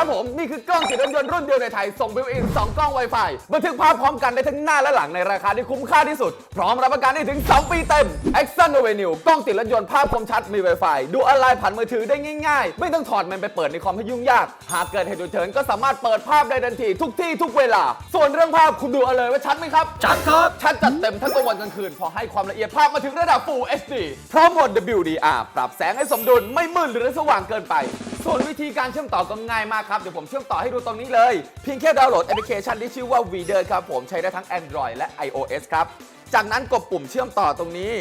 ครับผม นี่คือกล้องติดรถยนต์รุ่นเดียวในไทย ส่งบิวอิน 2 กล้อง Wi-Fi บันทึกภาพพร้อมกันได้ทั้งหน้าและหลังในราคาที่คุ้มค่าที่สุด พร้อมรับประกันได้ถึง 2 ปีเต็ม a x o n Avenue กล้องติดรถยนต์ภาพคมชัดมี Wi-Fi ดูออนไลน์ผ่านมือถือได้ง่าย ๆ ไม่ต้องถอดมันไปเปิดในคอมให้ยุ่งยาก หากเกิดเหตุฉุกเฉินก็สามารถเปิดภาพได้ทันทีทุกที่ทุกเวลา ส่วนเรื่องภาพคุณดูเอาเลยว่าชัดไหมครับ ชัดครับ ชัดจัดเต็มทั้งกลางวันกลางคืนพอให้ความละเอียดภาพมาถึงระดับ Full HD พร้อมโหมด WDR ปรับแสงให้สมดุลไม่มืดหรือสว่างเกินไป ส่วนวิธีการเชื่อมต่อก็ง่ายมากครับ เดี๋ยวผมเชื่อมต่อให้ดูตรงนี้เลย เพียงแค่ดาวน์โหลดแอปพลิเคชันที่ชื่อว่า v d e r ครับผมใช้ได้ทั้ง Android และ iOS ครับ จากนั้นกดปุ่มเชื่อมต่อตรงนี้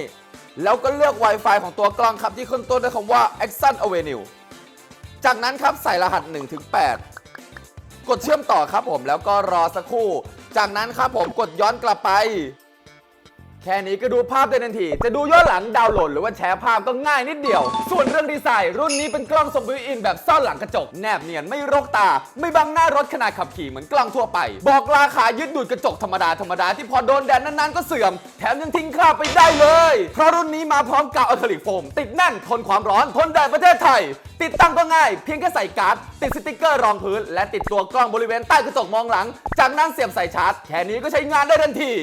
แล้วก็เลือก Wi-Fi ของตัวกล้องครับที่ขึ้นต้นด้วยคำว่า Axon Avenue จากนั้นครับใส่รหัส1ถึง8กดเชื่อมต่อครับผมแล้วก็รอสักครู่ จากนั้นครับผมกดย้อนกลับไป แค่นี้ก็ดูภาพได้ทันที จะดูย้อนหลังดาวน์โหลดหรือว่าแชร์ภาพก็ง่ายนิดเดียว ส่วนเรื่องดีไซน์ รุ่นนี้เป็นกล้องส่งบิวอินแบบซ่อนหลังกระจก แนบเนียนไม่รกตา ไม่บังหน้ารถขณะขับขี่เหมือนกล้องทั่วไป บอกราคายึดดูดกระจกธรรมดาธรรมดาที่พอโดนแดดนานๆก็เสื่อม แถมยังทิ้งคราบไปได้เลย เพราะรุ่นนี้มาพร้อมกาวอะคริลิกโฟม ติดแน่นทนความร้อนทนแดดประเทศไทย ติดตั้งก็ง่ายเพียงแค่ใส่การ์ดติดสติกเกอร์รองพื้น และติดตัวกล้องบริเวณใต้กระจกมองหลัง จากนั้นเสียบใส่ชาร์จแค่นี้ก็ใช้งานได้ทันที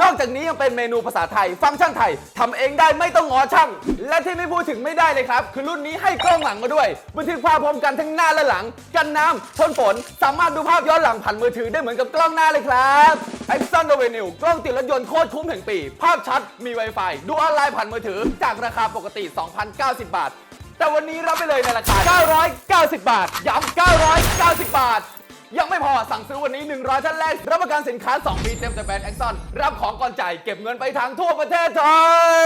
นอกจากนี้ยังเป็นเมนูภาษาไทย ฟังก์ชันไทยทำเองได้ไม่ต้องงอช่าง และที่ไม่พูดถึงไม่ได้เลยครับ คือรุ่นนี้ให้กล้องหลังมาด้วยบันทึกภาพพร้อมกันทั้งหน้าและหลัง กันน้ำทนฝน สามารถดูภาพย้อนหลังผ่านมือถือได้เหมือนกับกล้องหน้าเลยครับ e x o n Avenue กล้องติดรถยนต์โคตรคุ้มแห่งปี ภาพชัดมี Wi-Fi ดูออนไลน์ผ่านมือถือ จากราคาปกติ 2,090 บาท แต่วันนี้รับไปเลยในราคา 990 บาท ย้ำ990 บาท ยังไม่พอสั่งซื้อวันนี้ 100 ท่านแรก รับประกันสินค้า 2 ปีเต็มแต่แบรนด์แอคซอนรับของก่อนจ่ายเก็บเงินไปทางทั่วประเทศไทย